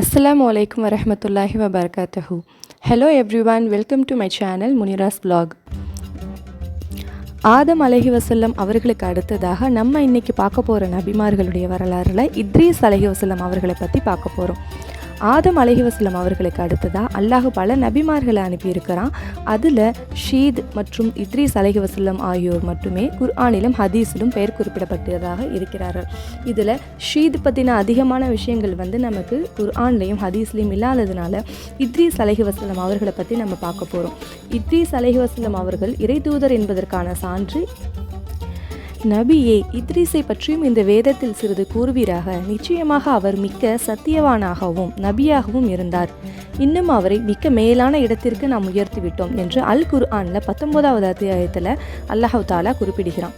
அஸ்லாம் வலைக்கம் வரமத்துல்லாஹி வபர்காத்தஹூ hello everyone welcome to my channel Munira's blog Adam அலஹி வசல்லம் அவர்களுக்கு அடுத்ததாக நம்ம இன்றைக்கி பார்க்க போகிற நபிமார்களுடைய வரலாறில் இத்ரீஸ் அலஹி வசல்லம் அவர்களை பற்றி பார்க்க போகிறோம் ஆதம் அலஹிவசலம் அவர்களுக்கு அடுத்ததாக அல்லாஹ் பல நபிமார்களை அனுப்பியிருக்கிறான். அதில் ஷீத் மற்றும் இத்ரீஸ் அலஹி வசல்லம் ஆகியோர் மட்டுமே குர்ஆனிலும் ஹதீஸிலும் பெயர் குறிப்பிடப்பட்டதாக இருக்கிறார்கள். இதில் ஷீத் பற்றின அதிகமான விஷயங்கள் வந்து நமக்கு குர்ஆன்லேயும் ஹதீஸ்லேயும் இல்லாததுனால இத்ரீஸ் அலஹிவசல்லம் அவர்களை பற்றி நம்ம பார்க்க போகிறோம் இத்ரீஸ் அலைஹிவசல்லம் அவர்கள் இறைதூதர் என்பதற்கான சான்று நபியே இத்ரீஸை பற்றியும் இந்த வேதத்தில் சிறிது கூறுவீராக. நிச்சயமாக அவர் மிக்க சத்தியவானாகவும் நபியாகவும் இருந்தார். இன்னும் அவரை மிக்க மேலான இடத்திற்கு நாம் உயர்த்தி விட்டோம் என்று அல் குர்ஆனில் பத்தொன்பதாவது அத்தியாயத்தில் அல்லாஹு தாலா குறிப்பிடுகிறான்.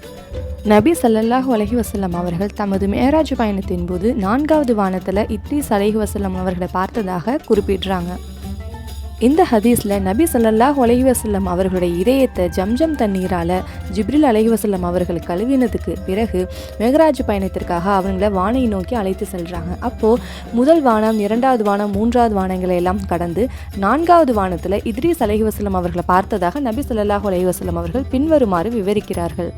நபி சல்லல்லாஹு அலஹி வசல்லம் அவர்கள் தமது மேராஜ் பயணத்தின் போது நான்காவது வானத்தில் இத்ரீஸ் அலஹி வசல்லம் அவர்களை பார்த்ததாக குறிப்பிடுறாங்க. இந்த ஹதீஸில் நபி ஸல்லல்லாஹு அலைவசல்லம் அவர்களுடைய இதயத்தை ஜம்ஜம் தண்ணீரால் ஜிப்ரில் அலைவசல்லம் அவர்கள் கழுவினதுக்கு பிறகு மெகராஜ் பயணத்திற்காக அவங்கள வானை நோக்கி அழைத்து செல்கிறாங்க அப்போது முதல் வானம் இரண்டாவது வானம் மூன்றாவது வானங்களை எல்லாம் கடந்து நான்காவது வானத்தில் இத்ரீஸ் அலைவசல்லம் அவர்களை பார்த்ததாக நபி ஸல்லல்லாஹு அலைவசல்லம் அவர்கள் பின்வருமாறு விவரிக்கிறார்கள்.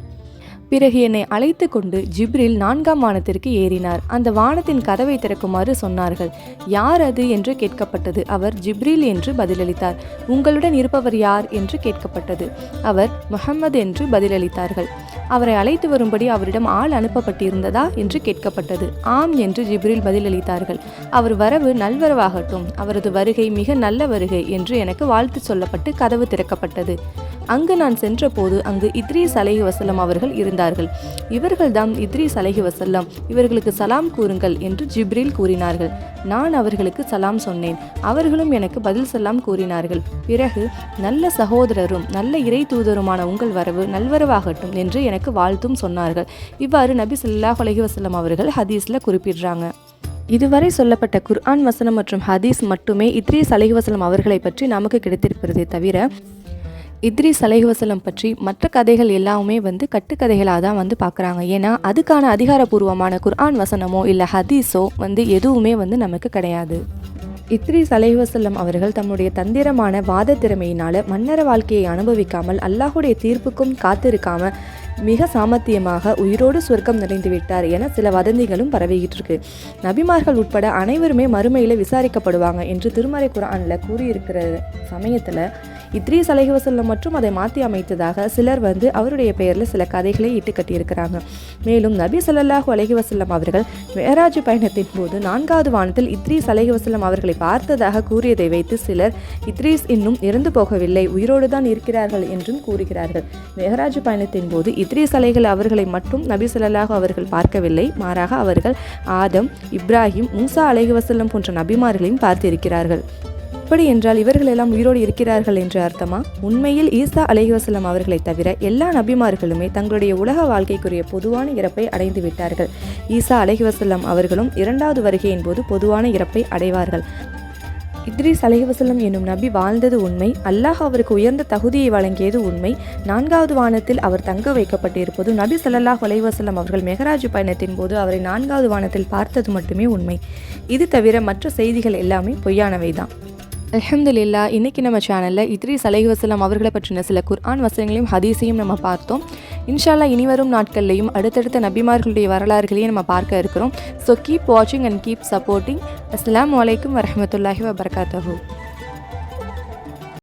பிறகு என்னை அழைத்து கொண்டு ஜிப்ரில் நான்காம் வானத்திற்கு ஏறினார். அந்த வானத்தின் கதவை திறக்குமாறு சொன்னார்கள். யார் அது? என்று கேட்கப்பட்டது. அவர் ஜிப்ரில் என்று பதிலளித்தார். உங்களுடன் இருப்பவர் யார்? என்று கேட்கப்பட்டது. அவர் முஹம்மது என்று பதிலளித்தார்கள். அவரை அழைத்து வரும்படி அவரிடம் ஆள் அனுப்பப்பட்டிருந்ததா என்று கேட்கப்பட்டது. ஆம் என்று ஜிப்ரில் பதிலளித்தார்கள். அவர் வரவு நல்வரவாகட்டும். அவரது வருகை மிக நல்ல வருகை என்று எனக்கு வாழ்த்து சொல்லப்பட்டு கதவு திறக்கப்பட்டது. அங்கு நான் சென்றபோது அங்கு இத்ரீஸ் அலைஹி வசல்லம் அவர்கள் இருந்தார்கள். இவர்கள்தான் இத்ரீஸ் அலைஹி வசல்லம் இவர்களுக்கு சலாம் கூறுங்கள் என்று ஜிப்ரில் கூறினார்கள். நான் அவர்களுக்கு சலாம் சொன்னேன். அவர்களும் எனக்கு பதில் சலாம் கூறினார்கள். பிறகு நல்ல சகோதரரும் நல்ல இறை தூதருமான உங்கள் வரவு நல்வரவாகட்டும் என்று எனக்கு வாழ்த்தும் சொன்னார்கள். இவ்வாறு நபி சொல்லாஹ் அலஹி வசல்லம் அவர்கள் ஹதீஸில் குறிப்பிடுறாங்க. இதுவரை சொல்லப்பட்ட குர்ஆன் வசனம் மற்றும் ஹதீஸ் மட்டுமே இத்ரீஸ் அலிஹ் வசலம் அவர்களை பற்றி நமக்கு கிடைத்திருப்பதே தவிர இத்ரிஸ் அலைஹுவசலம் பற்றி மற்ற கதைகள் எல்லாமே வந்து கட்டுக்கதைகளாக தான் வந்து பார்க்குறாங்க. ஏன்னா அதுக்கான அதிகாரப்பூர்வமான குர்ஆன் வசனமோ இல்லை ஹதீஸோ வந்து எதுவுமே வந்து நமக்கு கிடையாது. இத்ரிஸ் அலைஹுவசல்லம் அவர்கள் தம்முடைய தந்திரமான வாத திறமையினால் மன்னர வாழ்க்கையை அனுபவிக்காமல் அல்லாஹுடைய தீர்ப்புக்கும் காத்திருக்காம மிக சாமர்த்தியமாக உயிரோடு சொர்க்கம் நிறைந்து விட்டார் என சில வதந்திகளும் பரவிக்கிட்டு இருக்கு நபிமார்கள் உட்பட அனைவருமே மறுமையில் விசாரிக்கப்படுவாங்க என்று திருமறை குரானில் கூறியிருக்கிற சமயத்தில் இத்ரீஸ் அலைஹி மற்றும் அதை மாற்றி அமைத்ததாக சிலர் வந்து அவருடைய பெயரில் சில கதைகளை இட்டு கட்டியிருக்கிறாங்க மேலும் நபி ஸல்லல்லாஹு அலைஹி வஸல்லம் அவர்கள் மேராஜ் பயணத்தின் போது நான்காவது வானத்தில் இத்ரீஸ் அலைஹி வஸல்லம் அவர்களை பார்த்ததாக கூறியதை வைத்து சிலர் இத்ரீஸ் இன்னும் இறந்து போகவில்லை உயிரோடு தான் இருக்கிறார்கள் என்றும் கூறுகிறார்கள். மேராஜ் பயணத்தின் போது இத்ரீஸ் அலைகள் அவர்களை மட்டும் நபி ஸல்லல்லாஹு அவர்கள் பார்க்கவில்லை மாறாக அவர்கள் ஆதம் இப்ராஹிம் மூசா அலைஹி வசல்லம் போன்ற நபிமார்களையும் பார்த்திருக்கிறார்கள். அப்படி என்றால் இவர்கள் எல்லாம் உயிரோடு இருக்கிறார்கள் என்று அர்த்தமா? உண்மையில் ஈசா அலைஹிவசல்லம் அவர்களை தவிர எல்லா நபிமார்களுமே தங்களுடைய உலக வாழ்க்கைக்குரிய பொதுவான இறப்பை அடைந்து விட்டார்கள். ஈசா அலைஹிவசல்லம் அவர்களும் இரண்டாவது வருகையின் போது பொதுவான இறப்பை அடைவார்கள். இத்ரீஸ் அலைஹிவசல்லம் என்னும் நபி வாழ்ந்தது உண்மை அல்லாஹ் அவருக்கு உயர்ந்த தகுதியை வழங்கியது உண்மை. நான்காவது வானத்தில் அவர் தங்க வைக்கப்பட்டிருப்பது நபி சல்லாஹ் அலைவசல்லம் அவர்கள் மெகராஜ் பயணத்தின் போது அவரை நான்காவது வானத்தில் பார்த்தது மட்டுமே உண்மை. இது தவிர மற்ற செய்திகள் எல்லாமே பொய்யானவை தான் அலமதுல்லா இன்றைக்கி நம்ம சேனலில் இத்ரி அலைஹி வசலாம் அவர்களை பற்றின சில குர்ஆன் வசனங்களையும் ஹதீஸையும் நம்ம பார்த்தோம். இன்ஷால்லா இனிவரும் நாட்கள்லையும் அடுத்தடுத்த நபிமார்களுடைய வரலாறுகளையும் நம்ம பார்க்க இருக்கிறோம். ஸோ கீப் வாட்சிங் அண்ட் கீப் சப்போர்ட்டிங் அஸ்லாம் வலைக்கம் வரமத்துல்லாஹி வபர்காத்தூ